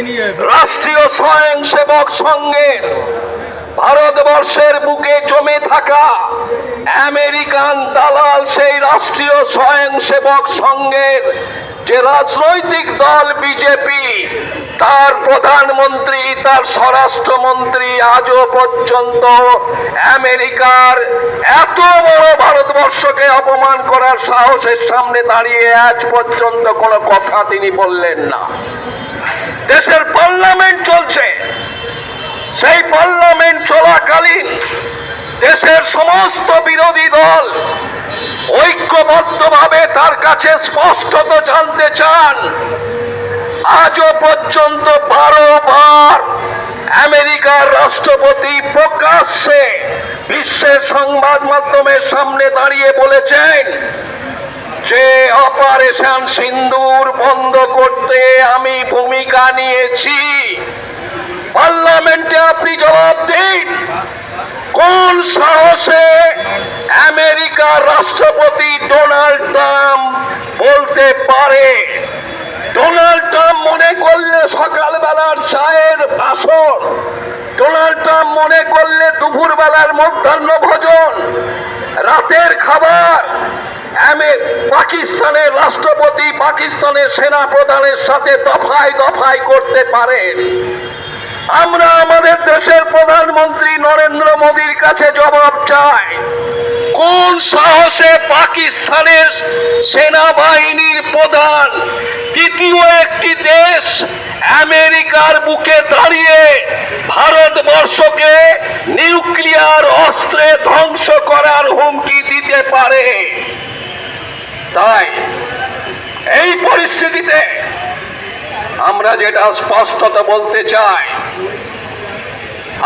রাষ্ট্রীয় স্বয়ংসেবক সংঘের ভারতবর্ষের বুকে জমে থাকা আমেরিকান দালাল সেই রাষ্ট্রীয় স্বয়ংসেবক সংঘের যে রাজনৈতিক দল বিজেপি, তার প্রধানমন্ত্রী, তার স্বরাষ্ট্রমন্ত্রী আজও পর্যন্ত আমেরিকার এত বড় ভারতবর্ষকে অপমান করার সাহসের সামনে দাঁড়িয়ে আজ পর্যন্ত কোনো কথা তিনি বললেন না। দেশের পার্লামেন্ট চলছে। সেই পার্লামেন্ট চলাকালীন দেশের সমস্ত বিরোধী দল ঐক্যবদ্ধভাবে তার কাছে স্পষ্টত জানতে চান, আজও পর্যন্ত বারোবার আমেরিকার রাষ্ট্রপতি প্রকাশ্যে বিশ্বের সংবাদ মাধ্যমের সামনে দাঁড়িয়ে বলেছেন যে অপারেশন সিন্দুর বন্ধ করতে আমি ভূমিকা নিয়েছি। পার্লামেন্টে আপনি জবাব দিন। কোন সাহসে আমেরিকার রাষ্ট্রপতি ডোনাল্ড ট্রাম্প বলতে পারে? ডোনাল্ড ট্রাম্প মনে করলে সকালবেলার চায়ের আসর ডোনাল্ড ট্রাম্প মনে করলে দুপুরবেলার মধ্যাহ্ন ভোজন, রাতের খাবার পাকিস্তানের রাষ্ট্রপতি পাকিস্তানের সেনা প্রধানের সাথে দফায় দফায় করতে পারেন আমরা আমাদের দেশের প্রধানমন্ত্রী নরেন্দ্র মোদীর কাছে জবাব চাই, কোন সাহসে পাকিস্তানের সেনাবাহিনীর প্রধান দ্বিতীয় একটি দেশ আমেরিকার বুকে দাঁড়িয়ে ভারতবর্ষকে নিউক্লিয়ার অস্ত্রে ধ্বংস করার হুমকি দিতে পারে? তাই এই পরিস্থিতিতে আমরা যেটা স্পষ্টতা বলতে চাই,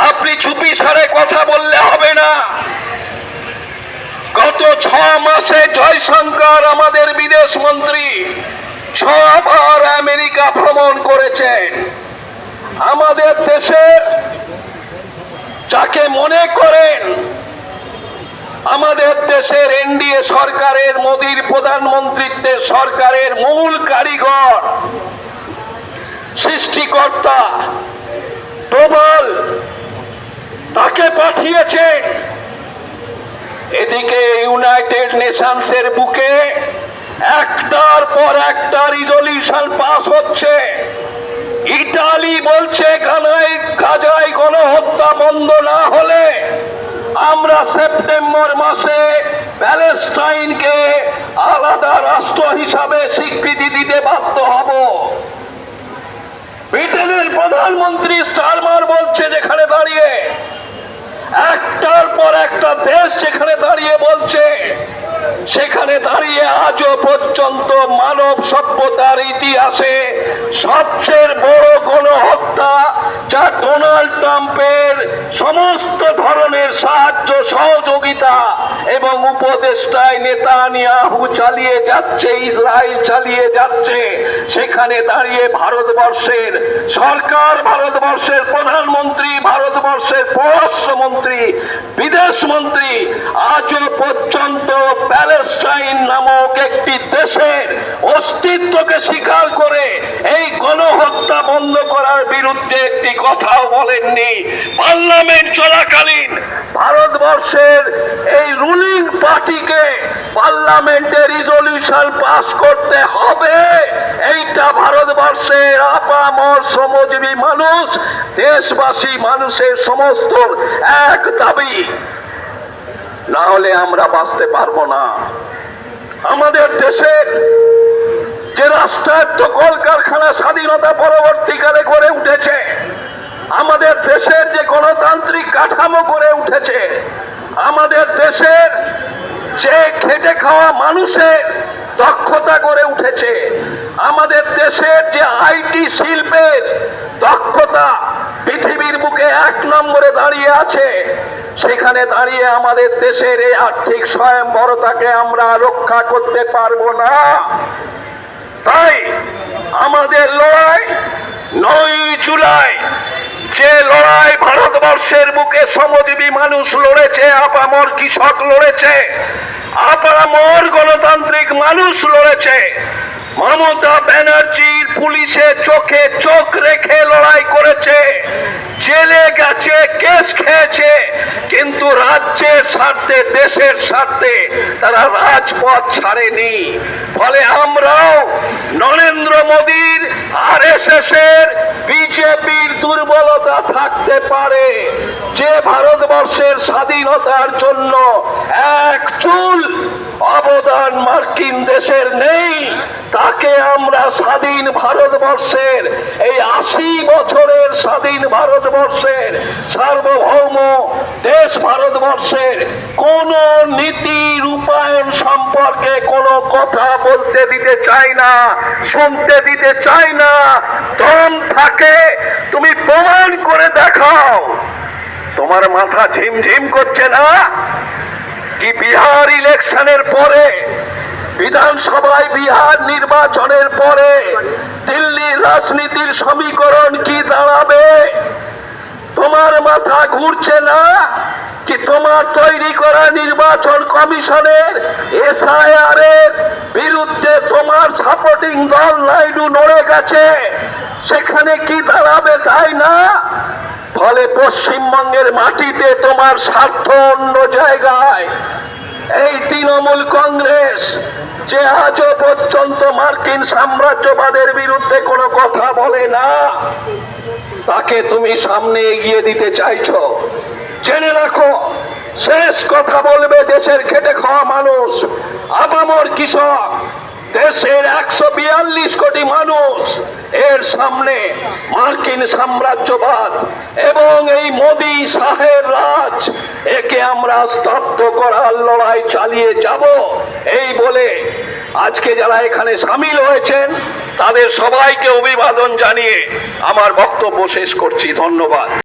আপনি চুপি সারে কথা বললে হবে না। গত ছ মাসে জয়শঙ্কর আমাদের বিদেশ মন্ত্রী ছবার আমেরিকা ভ্রমণ করেছেন। আমাদের দেশের যাকে মনে করেন আমাদের দেশের এনডিএ সরকারের, মোদীর প্রধানমন্ত্রীত্বের সরকারের মূল কারিগর, সৃষ্টিকর্তা, প্রবল, তাকে পাঠিয়েছেন। এদিকে ইউনাইটেড নেশনসের বুকে একটার পর একটা রিজলিউশন পাস হচ্ছে। ইটালি বলছে, গানায়, গাজায় গণহত্যা বন্ধ না হলে আমরা সেপ্টেম্বর মাসে প্যালেস্টাইনকে আলাদা রাষ্ট্র হিসাবে স্বীকৃতি দিতে বাধ্য হব। ব্রিটেনের প্রধানমন্ত্রী স্টারমার বলছে যেখানে দাঁড়িয়ে, একটার পর একটা দেশ যেখানে দাঁড়িয়ে বলছে সেখানে দাঁড়িয়ে আজও পর্যন্ত মানব সভ্যতার ইতিহাসে সবচেয়ে বড় গণহত্যা, যা ডোনাল্ড ট্রাম্পের সমস্ত ধরনের সাহায্য, সহযোগিতা এবং উপদেষ্টায় নেতানিয়াহু চালিয়ে যাচ্ছে, ইসরায়েল চালিয়ে যাচ্ছে, সেখানে দাঁড়িয়ে ভারতবর্ষের সরকার, ভারতবর্ষের প্রধানমন্ত্রী, ভারতবর্ষের পররাষ্ট্রমন্ত্রী বিদেশ মন্ত্রী আজও পর্যন্ত প্যালেস্টাইন নামক একটি দেশের অস্তিত্বকে স্বীকার করে এই গণহত্যা বন্ধ করার বিরুদ্ধে একটি কথাও বলেননি। পার্লামেন্ট চলাকালীন ভারতবর্ষের এই রুলিং পার্টিকে পার্লামেন্টে রিজলিউশন পাস করতে হবে। এইটা ভারতবর্ষের আপামর শ্রমজীবী মানুষ, দেশবাসী মানুষের সমস্ত এক দাবি। না হলে আমরা বাঁচতে পারব না। আমাদের দেশের যে রাষ্ট্রায়ত্ত কলকারখানা স্বাধীনতা পরবর্তীকালে গড়ে উঠেছে, আমাদের দেশের যে গণতান্ত্রিক কাঠামো গড়ে উঠেছে, আমাদের দেশের যে খেটে খাওয়া মানুষের দক্ষতা গড়ে উঠেছে, আমাদের দেশের যে আইটি শিল্পের দক্ষতা পৃথিবীর বুকে এক নম্বরে দাঁড়িয়ে আছে সেখানে দাঁড়িয়ে আমাদের দেশের এই আর্থিক স্বয়ংবরতাকে আমরা রক্ষা করতে পারব না। তাই আমাদের লড়াই নয় জুলাই, যে লড়াই ভারতবর্ষের বুকে শ্রমজীবী মানুষ লড়েছে, আপামর কৃষক লড়েছে, আপামর গণতান্ত্রিক মানুষ লড়েছে, মমতা ব্যানার্জির পুলিশের চোখে চোখ রেখে লড়াই করেছে, জেলে গেছে স্বার্থে দেশের স্বার্থে তারা রাজপথ ছাড়েনি। ফলে আমরাও নরেন্দ্র মোদীর আর এস এর বিজেপির দুর্বলতা থাকতে পারে। যে ভারতবর্ষের স্বাধীনতার জন্য এক চুল অবদান মার্কিন দেশের নেই, তাকে আমরা স্বাধীন ভারতবর্ষের এই স্বাধীন ভারতবর্ষের সার্বভৌম দেশ ভারতবর্ষের কোন নীতি রূপায়ণ সম্পর্কে কোনো কথা বলতে দিতে চাই না, শুনতে দিতে চাই না। দম থাকে, তুমি প্রমাণ করে দেখাও। তোমার মাথা ঝিমঝিম করছে না? কি বিহার ইলেকশনের পরে বিধানসভায় বিহার নির্বাচনের পরে দিল্লির রাজনীতির সমীকরণ কি দাঁড়াবে? তোমার মাথা ঘুরছে না কি তোমার তৈরি করা নির্বাচন কমিশনের এসআইআর এর বিরুদ্ধে তোমার সাপোর্টিং দল নাইডু নড়ে গেছে? সেখানে কি দাঁড়াবে তাই না? ফলে পশ্চিমবঙ্গের মাটিতে তোমার স্বার্থ অন্য জায়গায় এই তৃণমূল কংগ্রেস, যে আজও পর্যন্ত মার্কিন সাম্রাজ্যবাদের বিরুদ্ধে কোনো কথা বলে না, তাকে তুমি সামনে এগিয়ে দিতে চাইছো। জেনে রাখো, শেষ কথা বলবে দেশের খেটে খাওয়া মানুষ, আপামর কৃষক। দেশের একশো বিয়াল্লিশ কোটি মানুষ এর সামনে মার্কিন সাম্রাজ্যবাদ এবং এই মোদি শাহের রাজ একে আমরা স্তব্ধ করার লড়াই চালিয়ে যাব। এই বলে আজকে যারা এখানে সামিল হয়েছেন, তাদের সবাইকে অভিবাদন জানিয়ে আমার বক্তব্য শেষ করছি। ধন্যবাদ।